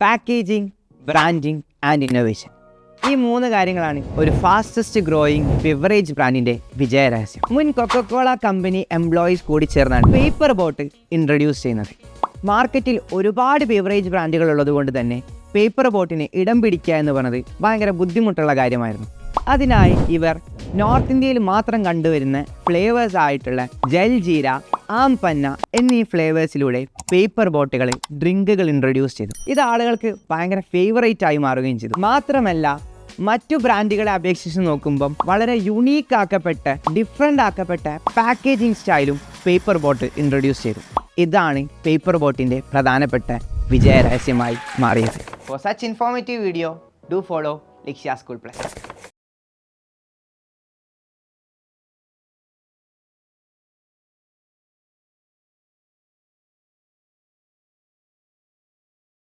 Packaging branding and innovation ഈ മൂന്ന് കാര്യങ്ങളാണ് ഒരു ഫാസ്റ്റസ്റ്റ് ഗ്രോയിങ് ബിവറേജ് ബ്രാൻഡിന്റെ വിജയരഹസ്യം മുൻ കൊക്കക്കോള കമ്പനി എംപ്ലോയീസ് കൂടി ചേർന്നാണ് പേപ്പർ ബോട്ട് ഇൻട്രൊഡ്യൂസ് ചെയ്യുന്നത്. മാർക്കറ്റിൽ ഒരുപാട് ബിവറേജ് ബ്രാൻഡുകൾ ഉള്ളതുകൊണ്ട് തന്നെ പേപ്പർ ബോട്ടിന് ഇടം പിടിക്കുക എന്ന് പറഞ്ഞത് ഭയങ്കര ബുദ്ധിമുട്ടുള്ള കാര്യമായിരുന്നു. അതിനായി ഇവർ നോർത്ത് ഇന്ത്യയിൽ മാത്രം കണ്ടുവരുന്ന ഫ്ലേവേഴ്സ് ആയിട്ടുള്ള ജൽജീര ആം പന്ന എന്നീ ഫ്ലേവേഴ്സിലൂടെ പേപ്പർ ബോട്ടുകളിൽ ഡ്രിങ്കുകൾ ഇൻട്രൊഡ്യൂസ് ചെയ്തു. ഇത് ആളുകൾക്ക് ഭയങ്കര ഫേവറേറ്റ് ആയി മാറുകയും ചെയ്തു. മാത്രമല്ല മറ്റു ബ്രാൻഡുകളെ അപേക്ഷിച്ച് നോക്കുമ്പം വളരെ യുണീക്ക് ആക്കപ്പെട്ട ഡിഫറെന്റ് ആക്കപ്പെട്ട പാക്കേജിംഗ് സ്റ്റൈലും പേപ്പർ ബോട്ട് ഇൻട്രൊഡ്യൂസ് ചെയ്തു. ഇതാണ് പേപ്പർ ബോട്ടിന്റെ പ്രധാനപ്പെട്ട വിജയരഹസ്യമായി മാറിയത്. For such informative video do follow Lakshya school plus